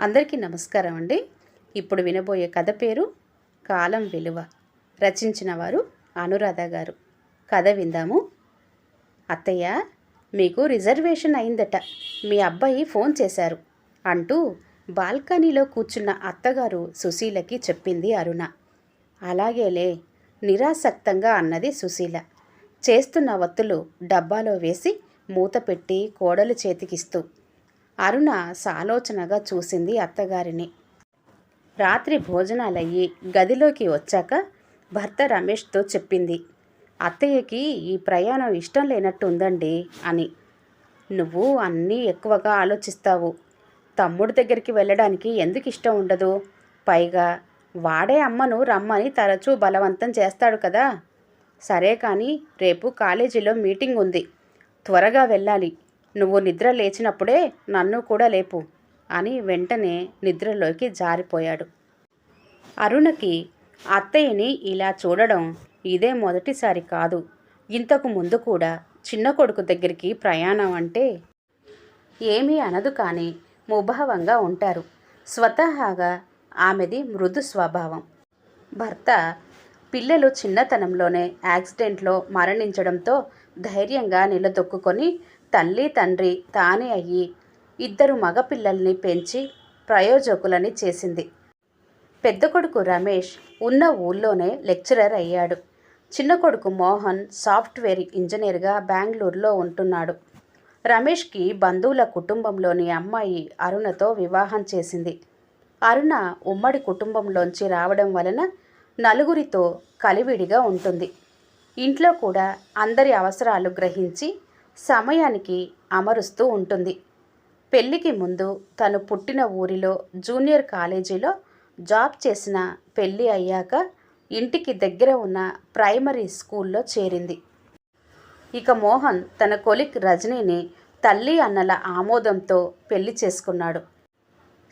అందరికీ నమస్కారం అండి. ఇప్పుడు వినబోయే కథ పేరు కాలం విలువ. రచించిన వారు అనురాధ గారు. కథ విందాము. అత్తయ్య మీకు రిజర్వేషన్ అయిందట. మీ అబ్బాయి ఫోన్ చేశారు అంటూ బాల్కనీలో కూర్చున్న అత్తగారు సుశీలకి చెప్పింది అరుణ. అలాగేలే నిరాసక్తంగా అన్నది సుశీల. చేస్తున్న వత్తులు డబ్బాలో వేసి మూత పెట్టి కోడలు చేతికిస్తూ అరుణ సాలోచనగా చూసింది అత్తగారిని. రాత్రి భోజనాలయ్యి గదిలోకి వచ్చాక భర్త రమేష్తో చెప్పింది అత్తయ్యకి ఈ ప్రయాణం ఇష్టం లేనట్టు ఉందండి అని. నువ్వు అన్నీ ఎక్కువగా ఆలోచిస్తావు. తమ్ముడి దగ్గరికి వెళ్ళడానికి ఎందుకు ఇష్టం ఉండదు? పైగా వాడే అమ్మను రమ్మని తరచూ బలవంతం చేస్తాడు కదా. సరే కానీ రేపు కాలేజీలో మీటింగ్ ఉంది. త్వరగా వెళ్ళాలి. నువ్వు నిద్ర లేచినప్పుడే నన్ను కూడా లేపు అని వెంటనే నిద్రలోకి జారిపోయాడు. అరుణకి అత్తయ్యని ఇలా చూడడం ఇదే మొదటిసారి కాదు. ఇంతకు ముందు కూడా చిన్న కొడుకు దగ్గరికి ప్రయాణం అంటే ఏమీ అనదు కానీ ముభావంగా ఉంటారు. స్వతహాగా ఆమెది మృదు స్వభావం. భర్త పిల్లలు చిన్నతనంలోనే యాక్సిడెంట్లో మరణించడంతో ధైర్యంగా నిలదొక్కుకొని తల్లి తండ్రి తానే అయ్యి ఇద్దరు మగపిల్లల్ని పెంచి ప్రయోజకులని చేసింది. పెద్ద కొడుకు రమేష్ ఉన్న ఊళ్ళోనే లెక్చరర్ అయ్యాడు. చిన్న కొడుకు మోహన్ సాఫ్ట్వేర్ ఇంజనీర్గా బెంగళూరులో ఉంటున్నాడు. రమేష్కి బంధువుల కుటుంబంలోని అమ్మాయి అరుణతో వివాహం చేసింది. అరుణ ఉమ్మడి కుటుంబంలోంచి రావడం వలన నలుగురితో కలివిడిగా ఉంటుంది. ఇంట్లో కూడా అందరి అవసరాలు గ్రహించి సమయానికి అమరుస్తూ ఉంటుంది. పెళ్ళికి ముందు తను పుట్టిన ఊరిలో జూనియర్ కాలేజీలో జాబ్ చేసిన పెళ్ళి అయ్యాక ఇంటికి దగ్గర ఉన్న ప్రైమరీ స్కూల్లో చేరింది. ఇక మోహన్ తన కొలిక్ రజనీని తల్లి అన్నల ఆమోదంతో పెళ్ళి చేసుకున్నాడు.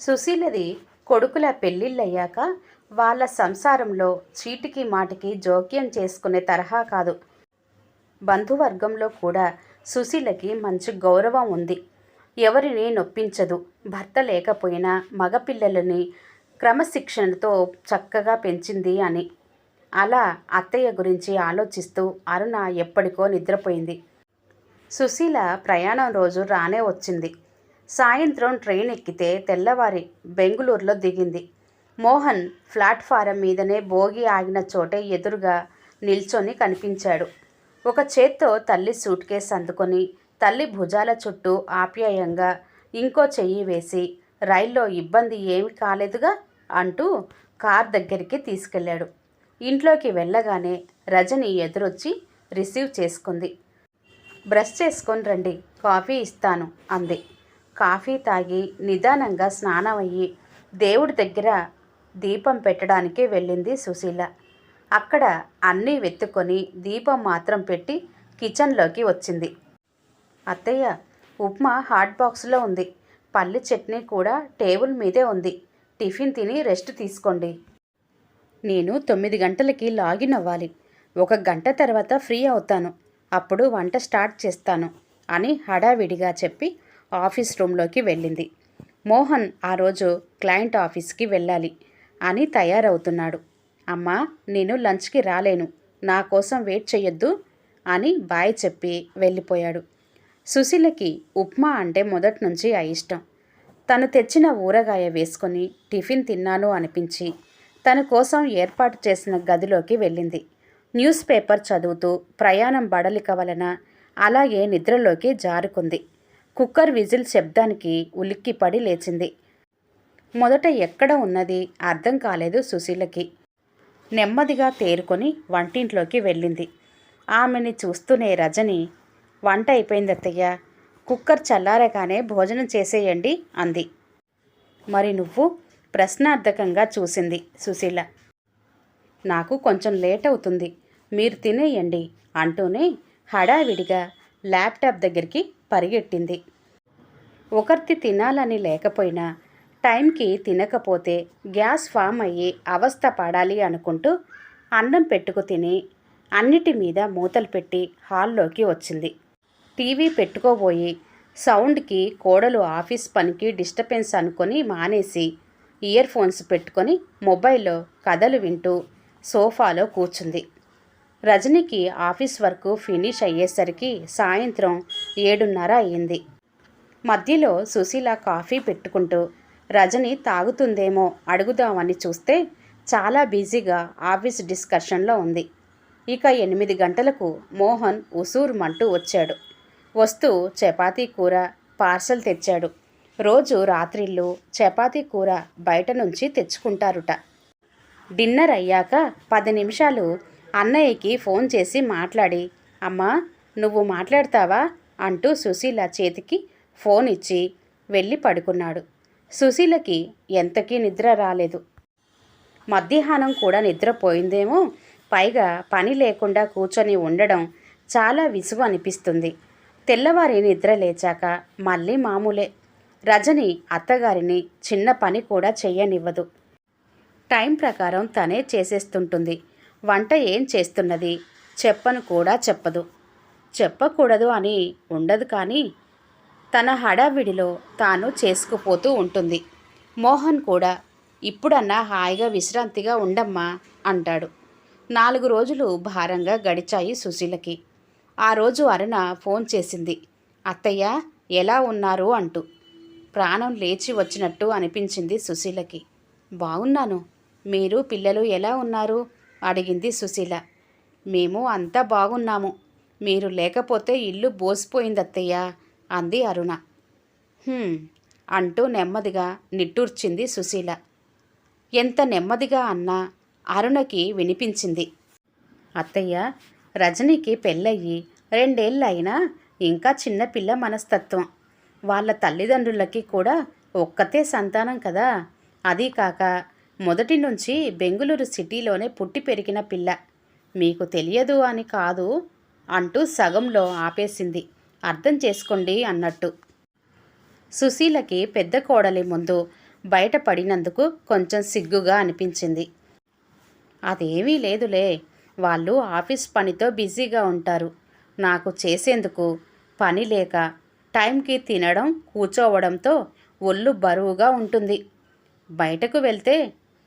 సుశీలది కొడుకుల పెళ్ళిళ్ళయ్యాక వాళ్ళ సంసారంలో చీటికి మాటికి జోక్యం చేసుకునే తరహా కాదు. బంధువర్గంలో కూడా సుశీలకి మంచి గౌరవం ఉంది. ఎవరిని నొప్పించదు. భర్త లేకపోయినా మగపిల్లలని క్రమశిక్షణతో చక్కగా పెంచింది అని. అలా అత్తయ్య గురించి ఆలోచిస్తూ అరుణ ఎప్పటికో నిద్రపోయింది. సుశీల ప్రయాణం రోజు రానే వచ్చింది. సాయంత్రం ట్రైన్ ఎక్కితే తెల్లవారి బెంగుళూరులో దిగింది. మోహన్ ప్లాట్ఫారం మీదనే భోగి ఆగిన చోటే ఎదురుగా నిల్చొని కనిపించాడు. ఒక చేత్తో తల్లి సూట్ కేస్ అందుకొని తల్లి భుజాల చుట్టూ ఆప్యాయంగా ఇంకో చెయ్యి వేసి రైల్లో ఇబ్బంది ఏమి కాలేదుగా? అంటూ కార్ దగ్గరికి తీసుకెళ్ళాడు. ఇంట్లోకి వెళ్ళగానే రజని ఎదురొచ్చి రిసీవ్ చేసుకుంది. బ్రష్ చేసుకొని రండి కాఫీ ఇస్తాను అంది. కాఫీ తాగి నిదానంగా స్నానం అయ్యి దేవుడి దగ్గర దీపం పెట్టడానికి వెళ్ళింది సుశీల. అక్కడ అన్నీ వెతుక్కొని దీపం మాత్రం పెట్టి కిచెన్లోకి వచ్చింది. అత్తయ్య ఉప్మా హాట్ బాక్స్లో ఉంది. పల్లి చట్నీ కూడా టేబుల్ మీదే ఉంది. టిఫిన్ తిని రెస్ట్ తీసుకోండి. నేను తొమ్మిది గంటలకి లాగిన్ అవ్వాలి. ఒక గంట తర్వాత ఫ్రీ అవుతాను. అప్పుడు వంట స్టార్ట్ చేస్తాను అని హడావిడిగా చెప్పి ఆఫీస్ రూమ్లోకి వెళ్ళింది. మోహన్ ఆ రోజు క్లయింట్ ఆఫీస్కి వెళ్ళాలి అని తయారవుతున్నాడు. అమ్మా నేను లంచ్కి రాలేను. నా కోసం వెయిట్ చేయొద్దు అని బాయ్ చెప్పి వెళ్ళిపోయాడు. సుశీలకి ఉప్మా అంటే మొదటి నుంచి అయిష్టం తను తెచ్చిన ఊరగాయ వేసుకొని టిఫిన్ తిన్నాను అనిపించి తన కోసం ఏర్పాటు చేసిన గదిలోకి వెళ్ళింది. న్యూస్ పేపర్ చదువుతూ ప్రయాణం బడలిక వలన అలాగే నిద్రలోకి జారుకుంది. కుక్కర్ విజిల్ శబ్దానికి ఉలిక్కిపడి లేచింది. మొదట ఎక్కడ ఉన్నది అర్థం కాలేదు సుశీలకి. నెమ్మదిగా తేరుకొని వంటింట్లోకి వెళ్ళింది. ఆమెని చూస్తూనే రజని వంట అయిపోయింది అత్తయ్య కుక్కర్ చల్లారగానే భోజనం చేసేయండి అంది. మరి నువ్వు? ప్రశ్నార్థకంగా చూసింది సుశీల. నాకు కొంచెం లేట్ అవుతుంది మీరు తినేయండి అంటూనే హడావిడిగా ల్యాప్టాప్ దగ్గరికి పరిగెట్టింది. ఒకరిది తినాలని లేకపోయినా టైంకి తినకపోతే గ్యాస్ ఫామ్ అయ్యి అవస్థ పడాలి అనుకుంటూ అన్నం పెట్టుకు తిని అన్నిటి మీద మూతలు పెట్టి హాల్లోకి వచ్చింది. టీవీ పెట్టుకోబోయి సౌండ్కి కోడలు ఆఫీస్ పనికి డిస్టర్బెన్స్ అనుకొని మానేసి ఇయర్ ఫోన్స్ పెట్టుకొని మొబైల్లో కథలు వింటూ సోఫాలో కూర్చుంది. రజనీకి ఆఫీస్ వర్క్ ఫినిష్ అయ్యేసరికి సాయంత్రం ఏడున్నర అయ్యింది. మధ్యలో సుశీల కాఫీ పెట్టుకుంటూ రజని తాగుతుందేమో అడుగుదామని చూస్తే చాలా బిజీగా ఆఫీస్ డిస్కషన్లో ఉంది. ఇక ఎనిమిది గంటలకు మోహన్ ఉసూరుమంటూ వచ్చాడు. వస్తూ చపాతీ కూర పార్సల్ తెచ్చాడు. రోజు రాత్రిళ్ళు చపాతీ కూర బయట నుంచి తెచ్చుకుంటారుట. డిన్నర్ అయ్యాక పది నిమిషాలు అన్నయ్యకి ఫోన్ చేసి మాట్లాడి అమ్మా నువ్వు మాట్లాడతావా? అంటూ సుశీల చేతికి ఫోన్ ఇచ్చి వెళ్ళి పడుకున్నాడు. సుశీలకి ఎంతకీ నిద్ర రాలేదు. మధ్యాహ్నం కూడా నిద్రపోయిందేమో. పైగా పని లేకుండా కూర్చొని ఉండడం చాలా విసుగు అనిపిస్తుంది. తెల్లవారి నిద్ర లేచాక మళ్ళీ మామూలే. రజని అత్తగారిని చిన్న పని కూడా చెయ్యనివ్వదు. టైం ప్రకారం తనే చేసేస్తుంటుంది. వంట ఏం చేస్తున్నది? చెప్పను కూడా చెప్పదు. చెప్పకూడదు అని ఉండదు కానీ తన హడావిడిలో తాను చేసుకుపోతూ ఉంటుంది. మోహన్ కూడా ఇప్పుడన్నా హాయిగా విశ్రాంతిగా ఉండమ్మా అంటాడు. నాలుగు రోజులు భారంగా గడిచాయి సుశీలకి. ఆ రోజు అరుణ ఫోన్ చేసింది. అత్తయ్య ఎలా ఉన్నారు? అంటూ. ప్రాణం లేచి వచ్చినట్టు అనిపించింది సుశీలకి. బాగున్నాను మీరు పిల్లలు ఎలా ఉన్నారు? అడిగింది సుశీల. మేము అంతా బాగున్నాము. మీరు లేకపోతే ఇల్లు బోసిపోయింది అత్తయ్య అంది అరుణ. అంటూ నెమ్మదిగా నిట్టూర్చింది సుశీల. ఎంత నెమ్మదిగా అన్నా అరుణకి వినిపించింది. అత్తయ్య రజనీకి పెళ్ళయ్యి రెండేళ్ళైనా ఇంకా చిన్నపిల్ల మనస్తత్వం. వాళ్ళ తల్లిదండ్రులకి కూడా ఒక్కతే సంతానం కదా. అదీ కాక మొదటి నుంచి బెంగుళూరు సిటీలోనే పుట్టి పెరిగిన పిల్ల. మీకు తెలియదు అని కాదు అంటూ సగంలో ఆపేసింది. అర్థం చేసుకోండి అన్నట్టు. సుశీలకి పెద్ద కోడలి ముందు బయటపడినందుకు కొంచెం సిగ్గుగా అనిపించింది. అదేమీ లేదులే వాళ్ళు ఆఫీస్ పనితో బిజీగా ఉంటారు. నాకు చేసేందుకు పని లేక టైంకి తినడం కూర్చోవడంతో ఒళ్ళు బరువుగా ఉంటుంది. బయటకు వెళ్తే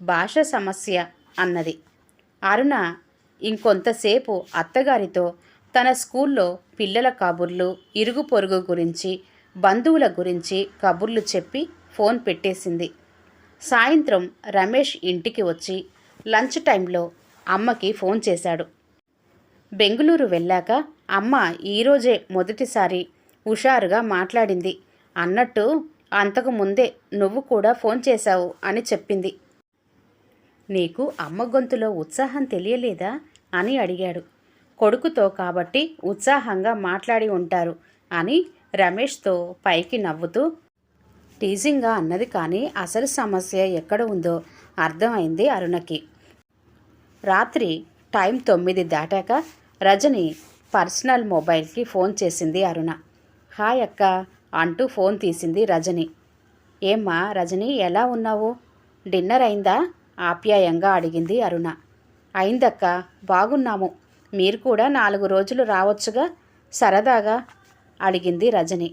భాష సమస్య అన్నది. అరుణ ఇంకొంతసేపు అత్తగారితో తన స్కూల్లో పిల్లల కబుర్లు ఇరుగు పొరుగు గురించి బంధువుల గురించి కబుర్లు చెప్పి ఫోన్ పెట్టేసింది. సాయంత్రం రమేష్ ఇంటికి వచ్చి లంచ్ టైంలో అమ్మకి ఫోన్ చేశాడు. బెంగుళూరు వెళ్ళాక అమ్మ ఈరోజే మొదటిసారి హుషారుగా మాట్లాడింది. అన్నట్టు అంతకు ముందే నువ్వు కూడా ఫోన్ చేశావు అని చెప్పింది. నీకు అమ్మ గొంతులో ఉత్సాహం తెలియలేదా అని అడిగాడు. కొడుకుతో కాబట్టి ఉత్సాహంగా మాట్లాడి ఉంటారు అని రమేష్తో పైకి నవ్వుతూ టీజింగ్గా అన్నది కానీ అసలు సమస్య ఎక్కడ ఉందో అర్థమైంది అరుణకి. రాత్రి టైం తొమ్మిది దాటాక రజని పర్సనల్ మొబైల్కి ఫోన్ చేసింది అరుణ. హాయ్ అక్క అంటూ ఫోన్ తీసింది రజని. ఏమ్మా రజని ఎలా ఉన్నావు? డిన్నర్ అయిందా? ఆప్యాయంగా అడిగింది అరుణ. అయిందక్క బాగున్నాము. మీరు కూడా నాలుగు రోజులు రావచ్చుగా? సరదాగా? అడిగింది రజని.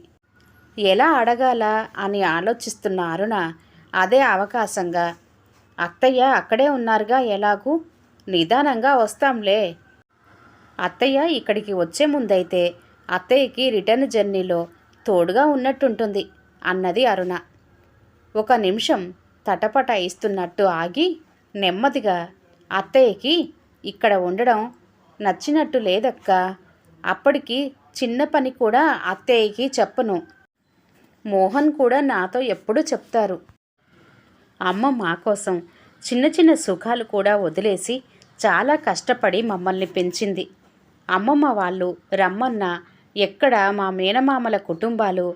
ఎలా అడగాల? అని ఆలోచిస్తున్న అరుణ అదే అవకాశంగా అత్తయ్య అక్కడే ఉన్నారుగా ఎలాగూ? నిదానంగా వస్తాంలే. అత్తయ్య ఇక్కడికి వచ్చే ముందైతే అత్తయ్యకి రిటర్న్ జర్నీలో తోడుగా ఉన్నట్టుంటుంది అన్నది అరుణ. ఒక నిమిషం తటపట ఇస్తున్నట్టు ఆగి నెమ్మదిగా అత్తయ్యకి ఇక్కడ ఉండడం నచ్చినట్టు లేదక్కా. అప్పటికి చిన్న పని కూడా అత్తయ్యకి చెప్పను. మోహన్ కూడా నాతో ఎప్పుడూ చెప్తారు. అమ్మ మా కోసం చిన్న చిన్న సుఖాలు కూడా వదిలేసి చాలా కష్టపడి మమ్మల్ని పెంచింది. అమ్మమ్మ వాళ్ళు రమ్మన్న ఎక్కడ మా మేనమామల కుటుంబాలు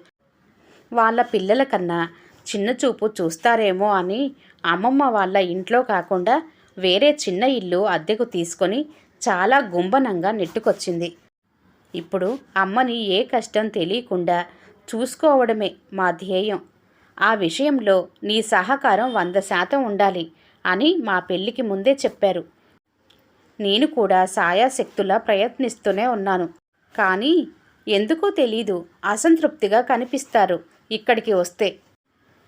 వాళ్ళ పిల్లల కన్నా చిన్న చూపు చూస్తారేమో అని అమ్మమ్మ వాళ్ళ ఇంట్లో కాకుండా వేరే చిన్న ఇల్లు అద్దెకు తీసుకొని చాలా గుంబనంగా నెట్టుకొచ్చింది. ఇప్పుడు అమ్మని ఏ కష్టం తెలియకుండా చూసుకోవడమే మా ధ్యేయం. ఆ విషయంలో నీ సహకారం వంద శాతం ఉండాలి అని మా పెళ్ళికి ముందే చెప్పారు. నేను కూడా సాయాశక్తులా ప్రయత్నిస్తూనే ఉన్నాను. కానీ ఎందుకో తెలీదు అసంతృప్తిగా కనిపిస్తారు ఇక్కడికి వస్తే.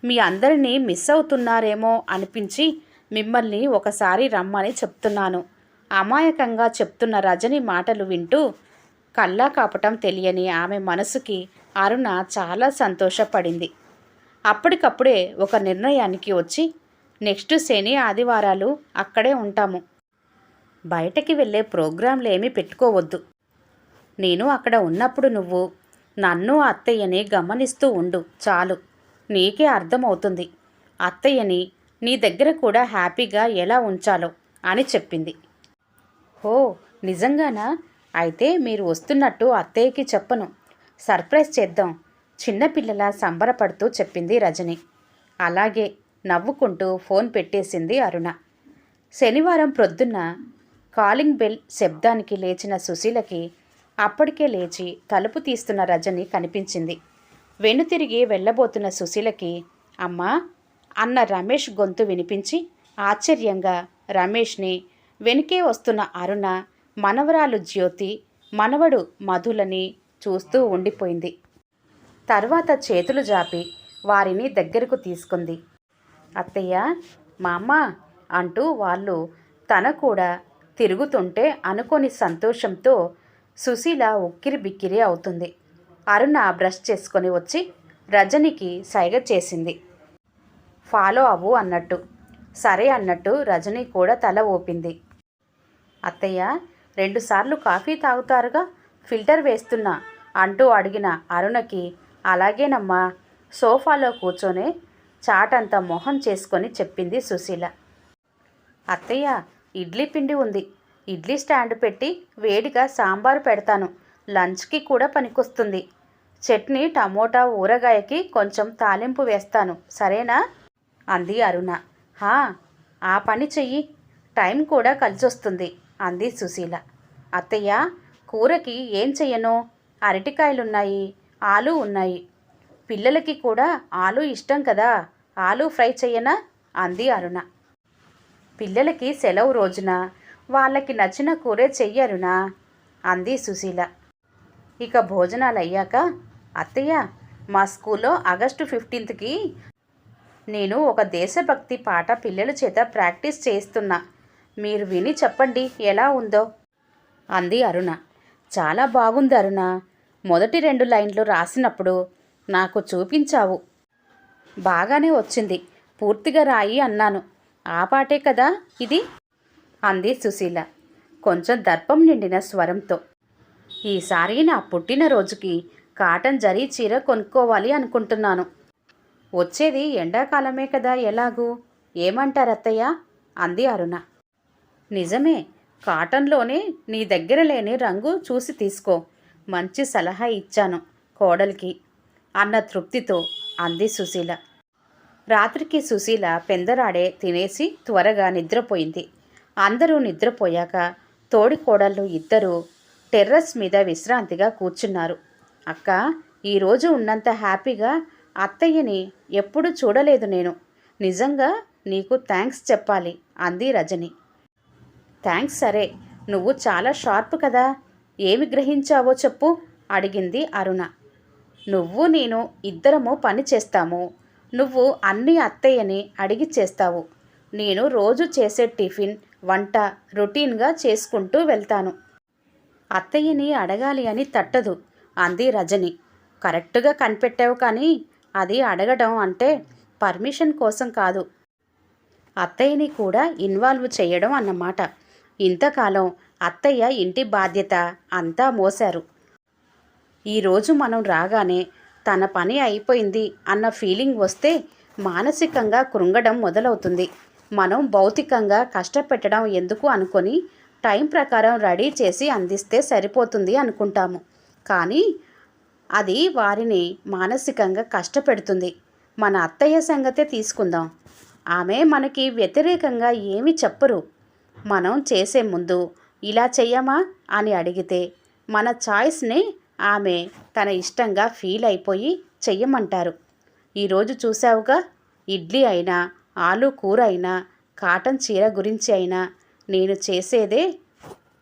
మీ అందరినీ మిస్ అవుతున్నారేమో అనిపించి మిమ్మల్ని ఒకసారి రమ్మని చెప్తున్నాను. అమాయకంగా చెప్తున్న రజని మాటలు వింటూ కల్లా కాపటం తెలియని ఆమె మనసుకి అరుణ చాలా సంతోషపడింది. అప్పటికప్పుడే ఒక నిర్ణయానికి వచ్చి నెక్స్ట్ శని ఆదివారాలు అక్కడే ఉంటాము. బయటకి వెళ్ళే ప్రోగ్రాంలు ఏమీ పెట్టుకోవద్దు. నేను అక్కడ ఉన్నప్పుడు నువ్వు నన్ను అత్తయ్యని గమనిస్తూ ఉండు చాలు. నీకే అర్థమవుతుంది. అత్తయ్యని నీ దగ్గర కూడా హ్యాపీగా ఎలా ఉంచాలో అని చెప్పింది. ఓ నిజంగానా? అయితే మీరు వస్తున్నట్టు అత్తయ్యకి చెప్పను. సర్ప్రైజ్ చేద్దాం. చిన్నపిల్లల సంబరపడుతూ చెప్పింది రజని. అలాగే నవ్వుకుంటూ ఫోన్ పెట్టేసింది అరుణ. శనివారం ప్రొద్దున్న కాలింగ్ బెల్ శబ్దానికి లేచిన సుశీలకి అప్పటికే లేచి తలుపు తీస్తున్న రజని కనిపించింది. వెనుతిరిగి వెళ్ళబోతున్న సుశీలకి అమ్మా! అన్న రమేష్ గొంతు వినిపించి ఆశ్చర్యంగా రమేష్ని వెనుకే వస్తున్న అరుణ మనవరాలు జ్యోతి మనవడు మధులని చూస్తూ ఉండిపోయింది. తర్వాత చేతులు జాపి వారిని దగ్గరకు తీసుకుంది. అత్తయ్య మా అమ్మ అంటూ వాళ్ళు తన కూడా తిరుగుతుంటే అనుకోని సంతోషంతో సుశీల ఉక్కిరి బిక్కిరి అవుతుంది. అరుణ బ్రష్ చేసుకొని వచ్చి రజనికి సైగ చేసింది. ఫాలో అవ్వు అన్నట్టు. సరే అన్నట్టు రజని కూడా తల ఊపింది. అత్తయ్య రెండుసార్లు కాఫీ తాగుతారుగా ఫిల్టర్ వేస్తున్నా అంటూ అడిగిన అరుణకి అలాగేనమ్మా సోఫాలో కూర్చొని చాటంత మొహం చేసుకొని చెప్పింది సుశీల. అత్తయ్య ఇడ్లీ పిండి ఉంది. ఇడ్లీ స్టాండ్ పెట్టి వేడిగా సాంబారు పెడతాను. లంచ్కి కూడా పనికొస్తుంది. చట్నీ టమోటా ఊరగాయకి కొంచెం తాలింపు వేస్తాను. సరేనా? అంది అరుణ. హా ఆ పని చెయ్యి. టైం కూడా కలిసొస్తుంది. అంది సుశీల. అత్తయ్య కూరకి ఏం చెయ్యను? అరటికాయలున్నాయి ఆలు ఉన్నాయి. పిల్లలకి కూడా ఆలు ఇష్టం కదా ఆలు ఫ్రై చెయ్యనా? అంది అరుణ. పిల్లలకి సెలవు రోజున వాళ్ళకి నచ్చిన కూరే చెయ్యరునా అంది సుశీల. ఇక భోజనాలు అయ్యాక అత్తయ్య మా స్కూల్లో ఆగస్టు ఫిఫ్టీన్త్కి నేను ఒక దేశభక్తి పాట పిల్లల చేత ప్రాక్టీస్ చేస్తున్నా. మీరు విని చెప్పండి ఎలా ఉందో. అంది అరుణ. చాలా బాగుంది అరుణ. మొదటి రెండు లైన్లు రాసినప్పుడు నాకు చూపించావు. బాగానే వచ్చింది. పూర్తిగా రాయి అన్నాను. ఆ పాటే కదా ఇది? అంది సుశీల. కొంచెం దర్పం నిండిన స్వరంతో. ఈసారి నా పుట్టినరోజుకి కాటన్ జరీ చీర కొనుక్కోవాలి అనుకుంటున్నాను. వచ్చేది ఎండాకాలమే కదా ఎలాగూ? ఏమంటారు అత్తయ్య అంది అరుణ. నిజమే కాటన్లోనే నీ దగ్గర లేని రంగు చూసి తీసుకో. మంచి సలహా ఇచ్చాను కోడలికి. అన్న తృప్తితో అంది సుశీల. రాత్రికి సుశీల పెందరాడే తినేసి త్వరగా నిద్రపోయింది. అందరూ నిద్రపోయాక తోడి కోడళ్ళు ఇద్దరూ టెర్రస్ మీద విశ్రాంతిగా కూర్చున్నారు. అక్క ఈరోజు ఉన్నంత హ్యాపీగా అత్తయ్యని ఎప్పుడు చూడలేదు నేను. నిజంగా నీకు థ్యాంక్స్ చెప్పాలి అంది రజని. థ్యాంక్స్ సరే. నువ్వు చాలా షార్ప్ కదా. ఏమి గ్రహించావో చెప్పు అడిగింది అరుణ. నువ్వు నేను ఇద్దరము పని చేస్తాము. నువ్వు అన్ని అత్తయ్యని అడిగి చేస్తావు. నేను రోజు చేసే టిఫిన్ వంట రొటీన్గా చేసుకుంటూ వెళ్తాను. అత్తయ్యని అడగాలి అని తట్టదు అంది రజని. కరెక్ట్గా కనిపెట్టావు కానీ అది అడగడం అంటే పర్మిషన్ కోసం కాదు. అత్తయ్యని కూడా ఇన్వాల్వ్ చేయడం అన్నమాట. ఇంతకాలం అత్తయ్య ఇంటి బాధ్యత అంతా మోశారు. ఈరోజు మనం రాగానే తన పని అయిపోయింది అన్న ఫీలింగ్ వస్తే మానసికంగా కృంగడం మొదలవుతుంది. మనం భౌతికంగా కష్టపెట్టడం ఎందుకు అనుకొని టైం ప్రకారం రెడీ చేసి అందిస్తే సరిపోతుంది అనుకుంటాము. కానీ అది వారిని మానసికంగా కష్టపెడుతుంది. మన అత్తయ్య సంగతే తీసుకుందాం. ఆమె మనకి వ్యతిరేకంగా ఏమి చెప్పరు. మనం చేసే ముందు ఇలా చెయ్యమా అని అడిగితే మన చాయిస్ని ఆమె తన ఇష్టంగా ఫీల్ అయిపోయి చెయ్యమంటారు. ఈరోజు చూసావుగా ఇడ్లీ అయినా ఆలు కూర అయినా కాటన్ చీర గురించి అయినా నేను చేసేదే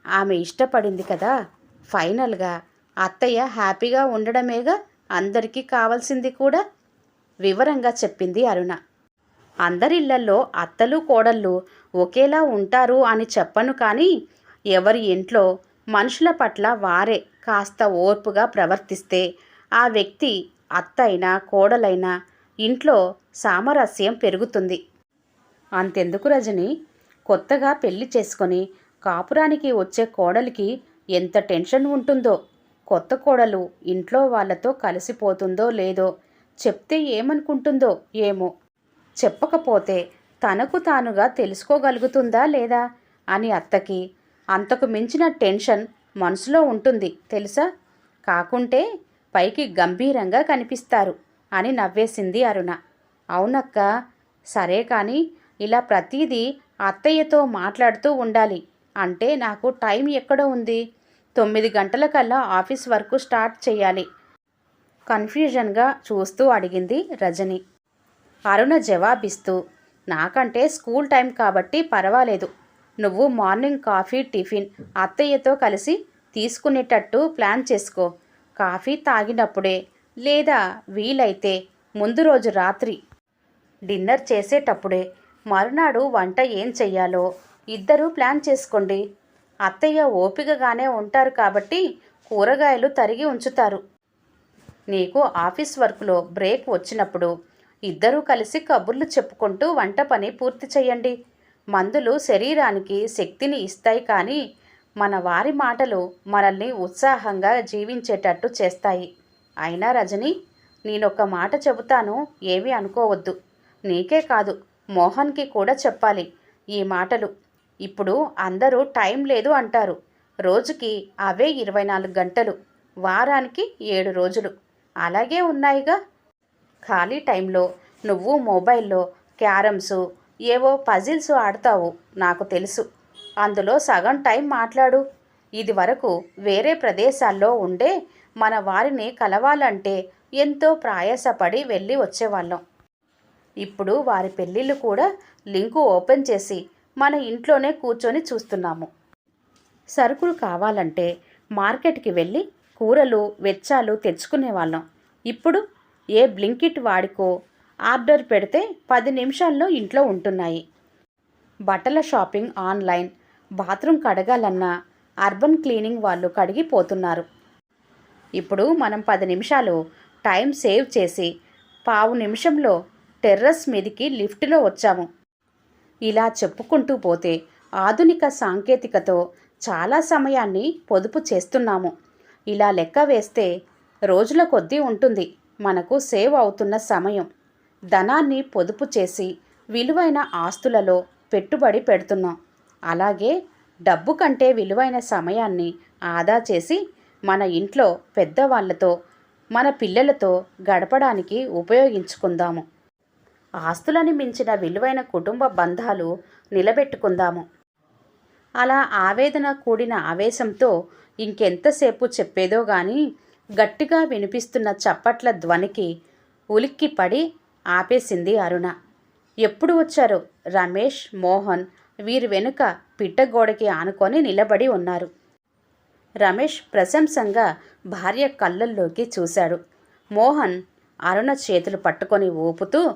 ఆమె ఇష్టపడింది కదా. ఫైనల్గా అత్తయ్య హ్యాపీగా ఉండడమేగా అందరికీ కావాల్సింది కూడా? వివరంగా చెప్పింది అరుణ. అందరిళ్ళల్లో అత్తలు కోడళ్ళు ఒకేలా ఉంటారు అని చెప్పను కానీ ఎవరి ఇంట్లో మనుషుల పట్ల వారే కాస్త ఓర్పుగా ప్రవర్తిస్తే ఆ వ్యక్తి అత్తైనా కోడలైనా ఇంట్లో సామరస్యం పెరుగుతుంది. అంతెందుకు రజని? కొత్తగా పెళ్ళి చేసుకొని కాపురానికి వచ్చే కోడలికి ఎంత టెన్షన్ ఉంటుందో కొత్త కోడలు ఇంట్లో వాళ్ళతో కలిసిపోతుందో లేదో చెప్తే ఏమనుకుంటుందో ఏమో చెప్పకపోతే తనకు తానుగా తెలుసుకోగలుగుతుందా లేదా అని అత్తకి అంతకు మించిన టెన్షన్ మనసులో ఉంటుంది తెలుసా? కాకుంటే పైకి గంభీరంగా కనిపిస్తారు అని నవ్వేసింది అరుణ. అవునక్క సరే కానీ ఇలా ప్రతిదీ అత్తయ్యతో మాట్లాడుతూ ఉండాలి. అంటే నాకు టైం ఎక్కడ ఉంది? తొమ్మిది గంటలకల్లా ఆఫీస్ వర్క్ స్టార్ట్ చేయాలి. కన్ఫ్యూజన్గా చూస్తూ అడిగింది రజని. అరుణ జవాబిస్తూ నాకంటే స్కూల్ టైం కాబట్టి పర్వాలేదు. నువ్వు మార్నింగ్ కాఫీ టిఫిన్ అత్తయ్యతో కలిసి తీసుకునేటట్టు ప్లాన్ చేసుకో. కాఫీ తాగినప్పుడే లేదా వీలైతే ముందు రోజు రాత్రి డిన్నర్ చేసేటప్పుడే మరునాడు వంట ఏం చెయ్యాలో ఇద్దరూ ప్లాన్ చేసుకోండి. అత్తయ్య ఓపికగానే ఉంటారు కాబట్టి కూరగాయలు తరిగి ఉంచుతారు. నీకు ఆఫీస్ వర్క్లో బ్రేక్ వచ్చినప్పుడు ఇద్దరూ కలిసి కబుర్లు చెప్పుకుంటూ వంట పని పూర్తి చేయండి. మందులు శరీరానికి శక్తిని ఇస్తాయి కానీ మన వారి మాటలు మనల్ని ఉత్సాహంగా జీవించేటట్టు చేస్తాయి. అయినా రజని నేనొక మాట చెబుతాను ఏమీ అనుకోవద్దు. నీకే కాదు మోహన్కి కూడా చెప్పాలి ఈ మాటలు. ఇప్పుడు అందరూ టైం లేదు అంటారు. రోజుకి అవే ఇరవై నాలుగు గంటలు వారానికి ఏడు రోజులు. అలాగే ఉన్నాయిగా. ఖాళీ టైంలో నువ్వు మొబైల్లో క్యారమ్స్ ఏవో పజిల్స్ ఆడతావు నాకు తెలుసు. అందులో సగం టైం మాట్లాడు. ఇది వరకు వేరే ప్రదేశాల్లో ఉండే మన వారిని కలవాలంటే ఎంతో ప్రయాసపడి వెళ్ళి వచ్చేవాళ్ళం. ఇప్పుడు వారి పెళ్ళిళ్ళు కూడా లింకు ఓపెన్ చేసి మన ఇంట్లోనే కూర్చొని చూస్తున్నాము. సరుకులు కావాలంటే మార్కెట్కి వెళ్ళి కూరలు వెచ్చాలు తెచ్చుకునేవాళ్ళం. ఇప్పుడు ఏ బ్లింకిట్ వాడికో ఆర్డర్ పెడితే పది నిమిషాల్లో ఇంట్లో ఉంటున్నాయి. బట్టల షాపింగ్ ఆన్లైన్ బాత్రూమ్ కడగాలన్నా అర్బన్ క్లీనింగ్ వాళ్ళు కడిగిపోతున్నారు. ఇప్పుడు మనం పది నిమిషాలు టైం సేవ్ చేసి పావు నిమిషంలో టెర్రస్ మీదికి లిఫ్ట్లో వచ్చాము. ఇలా చెప్పుకుంటూ పోతే ఆధునిక సాంకేతికతో చాలా సమయాన్ని పొదుపు చేస్తున్నాము. ఇలా లెక్క వేస్తే రోజుల కొద్దీ ఉంటుంది. మనకు సేవ్ అవుతున్న సమయం. ధనాన్ని పొదుపు చేసి విలువైన ఆస్తులలో పెట్టుబడి పెడుతున్నాం. అలాగే డబ్బు కంటే విలువైన సమయాన్ని ఆదా చేసి మన ఇంట్లో పెద్దవాళ్ళతో మన పిల్లలతో గడపడానికి ఉపయోగించుకుందాము. ఆస్తులని మించిన విలువైన కుటుంబ బంధాలు నిలబెట్టుకుందాము. అలా ఆవేదన కూడిన ఆవేశంతో ఇంకెంతసేపు చెప్పేదో కానీ గట్టిగా వినిపిస్తున్న చప్పట్ల ధ్వనికి ఉలిక్కి పడి ఆపేసింది అరుణ. ఎప్పుడు వచ్చారు? రమేష్ మోహన్ వీరి వెనుక పిట్టగోడకి ఆనుకొని నిలబడి ఉన్నారు. రమేష్ ప్రశంసంగా భార్య కళ్ళల్లోకి చూశాడు. మోహన్ అరుణ చేతులు పట్టుకొని ఊపుతూ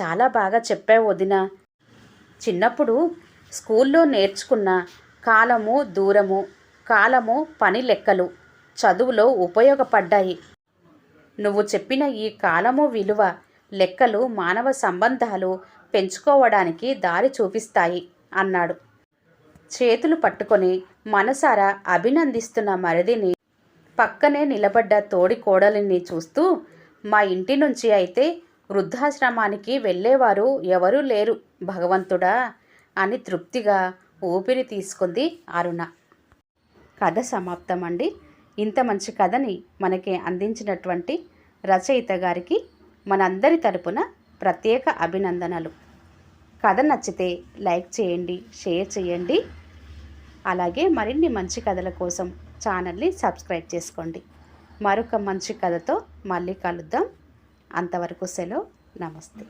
చాలా బాగా చెప్పావు వదిన. చిన్నప్పుడు స్కూల్లో నేర్చుకున్న కాలము దూరము కాలము పని లెక్కలు. చదువులో ఉపయోగపడ్డాయి. నువ్వు చెప్పిన ఈ కాలము విలువ లెక్కలు మానవ సంబంధాలు పెంచుకోవడానికి దారి చూపిస్తాయి అన్నాడు. చేతులు పట్టుకొని మనసారా అభినందిస్తున్న మరిదిని పక్కనే నిలబడ్డ తోడి కోడలిని చూస్తూ మా ఇంటి నుంచి అయితే వృద్ధాశ్రమానికి వెళ్ళేవారు ఎవరూ లేరు భగవంతుడా అని తృప్తిగా ఊపిరి తీసుకుంది అరుణ. కథ సమాప్తం అండి ఇంత మంచి కథని మనకి అందించినటువంటి రచయిత గారికి మనందరి తరపున ప్రత్యేక అభినందనలు. కథ నచ్చితే లైక్ చేయండి షేర్ చేయండి. అలాగే మరిన్ని మంచి కథల కోసం ఛానల్ని సబ్స్క్రైబ్ చేసుకోండి. మరొక మంచి కథతో మళ్ళీ కలుద్దాం. అంతవరకు సెలవు. నమస్తే.